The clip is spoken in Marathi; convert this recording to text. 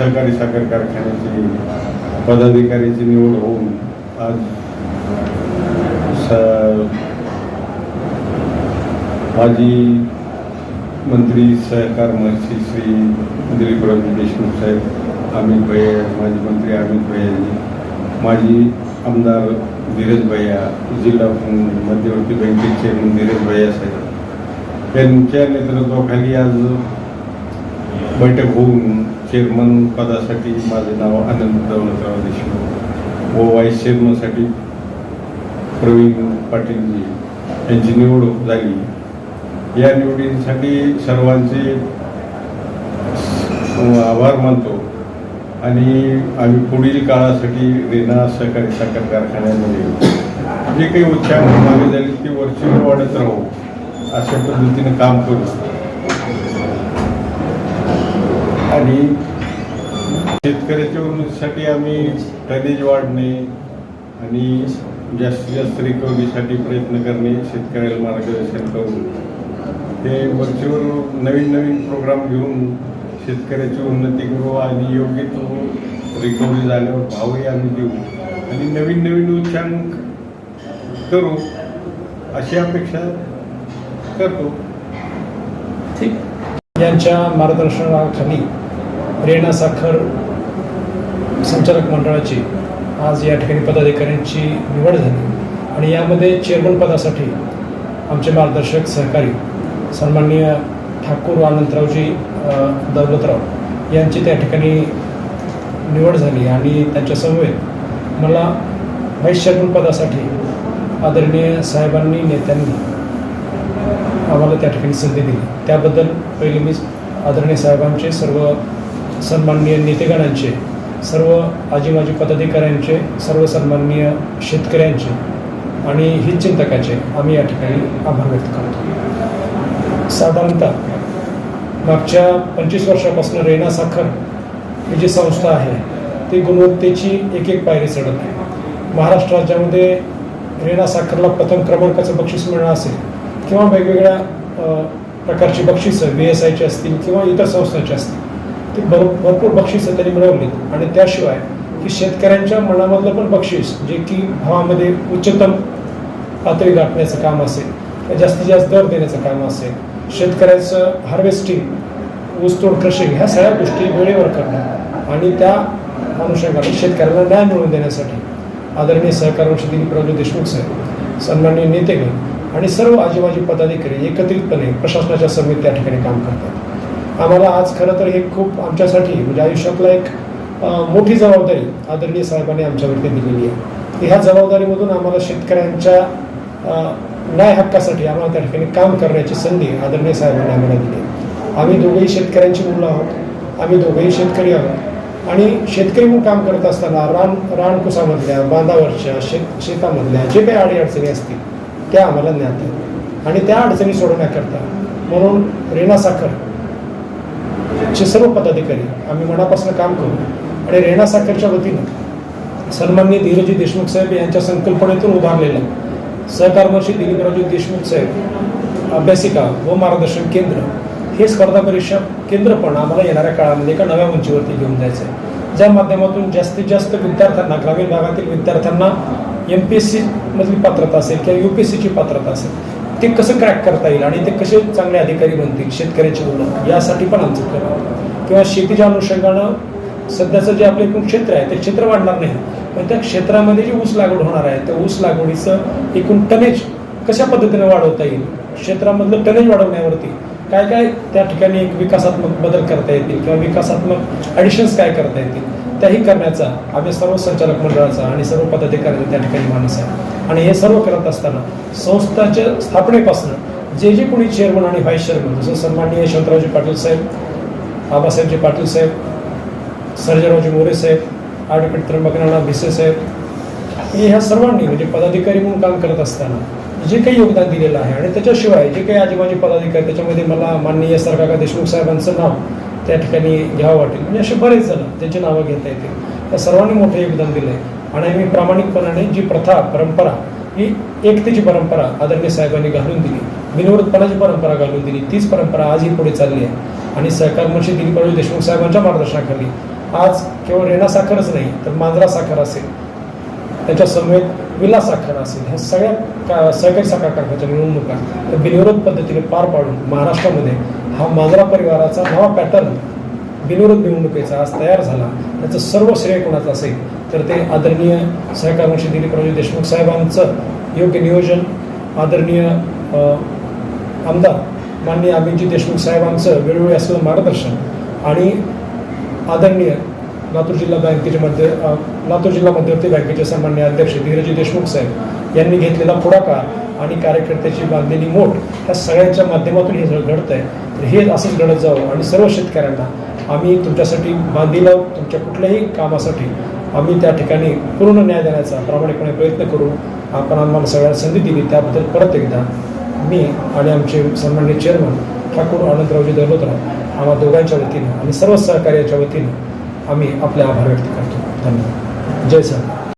सहकारी साखर कारखान्याची पदाधिकाऱ्याची निवड होऊन आज स माजी मंत्री सहकार मंत्री श्री दिलीपराव देशमुख साहेब अमित भैया माजी मंत्री अमित भैयाजी माजी आमदार धीरज भैया जिल्हा मध्यवर्ती बँकेचे चेअरमन धीरज भैया साहेब. यांच्या नेतृत्वाखाली आज बैठक होऊन चेअरमन पदासाठी माझे नाव आनंद दौलतराव देशमुख. व व्हाईस चेअरमनसाठी प्रवीण पाटीलजी यांची निवड झाली. या निवडीसाठी सर्वांचे आभार मानतो. आणि आम्ही पुढील काळासाठी रेना सहकारी साखर कारखान्यामध्ये जे काही उच्चांक मागे झाली ते वरचीवर वाढत राहू अशा पद्धतीनं काम करू. आणि शेतकऱ्याच्या उन्नतीसाठी आम्ही टनेज वाढणे आणि जास्तीत जास्त रिकव्हरीसाठी प्रयत्न करणे शेतकऱ्याला मार्गदर्शन करून. ते वरचेवर नवीन नवीन प्रोग्राम घेऊन शेतकऱ्याची उन्नती करू आणि योग्य तो रिकव्हरी झाल्यावर भावही आम्ही देऊ. आणि नवीन नवीन उच्चांक करू अशी अपेक्षा करतो. ठीक. यांच्या मार्गदर्शनाखाली रेणा साखर संचालक मंडळाची आज या ठिकाणी पदाधिकाऱ्यांची निवड झाली. आणि यामध्ये चेअरमन पदासाठी आमचे मार्गदर्शक सहकारी सन्माननीय ठाकूर आनंदरावजी दौलतराव यांची त्या ठिकाणी निवड झाली आणि त्यांच्यासमवेत मला व्हाईस चेअरमन पदासाठी आदरणीय साहेबांनी नेत्यांनी आम्हाला त्या ठिकाणी संधी दिली. त्याबद्दल पहिले मी आदरणीय साहेबांचे सर्व सन्माननीय नेतेगणांचे सर्व आजी माजी पदाधिकाऱ्यांचे सर्व सन्माननीय शेतकऱ्यांचे आणि हितचिंतकाचे आम्ही या ठिकाणी आभार व्यक्त करतो. साधारणतः मागच्या पंचवीस वर्षापासून रेना साखर ही जी संस्था आहे ती गुणवत्तेची एक एक पायरी चढत आहे. महाराष्ट्र राज्यामध्ये रेना साखरला प्रथम क्रमांकाचं बक्षीस मिळणं असेल किंवा वेगवेगळ्या प्रकारची बक्षिसं बी एस आयची असतील किंवा इतर संस्थांची असतील ती भर भरपूर बक्षिसं त्यांनी मिळवलीत आणि त्याशिवाय की शेतकऱ्यांच्या मनामधलं पण बक्षीस जे की भावामध्ये उच्चतम पातळी गाठण्याचं काम असेल जास्तीत जास्त दर देण्याचं काम असेल शेतकऱ्याचं हार्वेस्टिंग ऊसतोड क्रशिंग ह्या सगळ्या गोष्टी वेळेवर करणं आणि त्या अनुषंगाने शेतकऱ्यांना न्याय मिळवून देण्यासाठी आदरणीय सहकार मंत्री प्रभू देशमुख साहेब सन्माननीय नेतेगण आणि सर्व आजीबाजी पदाधिकारी एकत्रितपणे प्रशासनाच्या समिती त्या ठिकाणी काम करतात. आम्हाला आज खरं तर हे खूप आमच्यासाठी म्हणजे आयुष्यातला एक मोठी जबाबदारी आदरणीय साहेबांनी आमच्यावरती दिलेली आहे. ह्या जबाबदारीमधून आम्हाला शेतकऱ्यांच्या न्याय हक्कासाठी आम्हाला त्या ठिकाणी काम करण्याची संधी आदरणीय साहेबांनी आम्हाला दिली आम्ही दोघेही शेतकऱ्यांची मुलं आहोत आम्ही दोघेही शेतकरी आहोत आणि शेतकरी म्हणून काम करत असताना रान रानकुसामधल्या बांधावरच्या शेत शेतामधल्या जे काही अडीअडचणी असतील त्या आम्हाला ज्ञात आहेत. आणि त्या अडचणी सोडवण्याकरता म्हणून रेणा साखर चे सर्व पदाधिकारी आम्ही मनापासून काम करू. आणि रेणा साखरच्या वतीनं सन्मान्य धीरजी देशमुख साहेब यांच्या संकल्पनेतून उभारलेलं सहकारमर्शी दिलीपरावजी देशमुख साहेब अभ्यासिका व मार्गदर्शन केंद्र हे स्पर्धा परीक्षा केंद्र पण आम्हाला येणाऱ्या काळामध्ये एका नव्या उंचीवरती घेऊन जायचं आहे ज्या माध्यमातून जास्तीत जास्त विद्यार्थ्यांना ग्रामीण भागातील विद्यार्थ्यांना एम पी एस सी मधली पात्रता असेल किंवा यू पी एस सीची पात्रता असेल ते कसं क्रॅक करता येईल आणि ते कसे चांगले अधिकारी बनतील शेतकऱ्याची मुलं यासाठी पण आमचं काम किंवा शेतीच्या अनुषंगानं सध्याचं जे आपलं एकूण क्षेत्र आहे ते क्षेत्र वाढणार नाही पण त्या क्षेत्रामध्ये जी ऊस लागवड होणार आहे त्या ऊस लागवडीचं एकूण टनेज कशा पद्धतीने वाढवता येईल? क्षेत्रामधलं टनेज वाढवण्यावरती काय काय त्या ठिकाणी एक विकासात्मक बदल करता येतील किंवा विकासात्मक ॲडिशन्स काय करता येतील? त्याही करण्याचा आम्ही सर्व संचालक मंडळाचा आणि सर्व पदाधिकाऱ्यांचा त्या ठिकाणी मानस आहे. आणि हे सर्व करत असताना संस्थाच्या स्थापनेपासून जे जे कोणी चेअरमन आणि व्हाईस चेअरमन जसं सन्माननीय यशवंतरावजी पाटील साहेब आबासाहेबजी पाटील साहेब सर्जरावजी मोरे साहेब ॲडव्होकेट त्र्यंबकनाना भिसे साहेब हे ह्या सर्वांनी म्हणजे पदाधिकारी म्हणून काम करत असताना जे काही योगदान दिलेलं आहे आणि त्याच्याशिवाय जे काही आजीबाजी पदाधिकारी त्याच्यामध्ये मला माननीय सरकाका देशमुख साहेबांचं नाव त्या ठिकाणी घ्यावं वाटेल. म्हणजे असे बरेच जण त्यांची नावं घेता येतील. त्या सर्वांनी मोठं योगदान दिलं आहे आणि आम्ही प्रामाणिकपणाने जी प्रथा परंपरा ही एकतेची परंपरा आदरणीय साहेबांनी घालून दिली बिनविरोधपणाची परंपरा घालून दिली तीच परंपरा आजही पुढे चालली आहे. आणि सहकार मंत्री दिलीपराव देशमुख साहेबांच्या मार्गदर्शनाखाली. आज केवळ रेणा साखरच नाही तर मांजरा साखर असेल त्याच्या समवेत विला साखर असेल ह्या सगळ्या का सहकारी साखर कारखान्याच्या निवडणुका तर बिनविरोध पद्धतीने पार पाडून महाराष्ट्रामध्ये हा मांजरा परिवाराचा नवा पॅटर्न बिनविरोध निवडणुकीचा आज तयार झाला. त्याचं सर्व श्रेय कोणाचं असेल? तर ते आदरणीय सहकारमंत्री मंत्री देशमुख साहेबांचं योग्य नियोजन आदरणीय आमदार माननीय अभिजित देशमुख साहेबांचं वेळोवेळी असलेलं मार्गदर्शन आणि आदरणीय लातूर जिल्हा बँकेचे मध्य लातूर जिल्हा मध्यवर्ती बँकेचे सामान्य अध्यक्ष धीरजी देशमुख साहेब यांनी घेतलेला पुढाकार आणि कार्यकर्त्याची बांधलेली मोठ ह्या सगळ्यांच्या माध्यमातून हे सगळं घडतं आहे तर हे असंच घडत जावं आणि सर्व शेतकऱ्यांना आम्ही तुमच्यासाठी बांधील आहोत तुमच्या कुठल्याही कामासाठी आम्ही त्या ठिकाणी पूर्ण न्याय देण्याचा प्रामाणिकपणे प्रयत्न करू. आपण आम्हाला सगळ्यांना संधी दिली त्याबद्दल परत एकदा मी आणि आमचे सन्मान्य चेअरमन ठाकूर आनंदरावजी दौलतराव आम्हा दोघांच्या वतीनं आणि सर्व सहकार्याच्या वतीनं आम्ही आपले आभार व्यक्त करतो. धन्यवाद. जय सर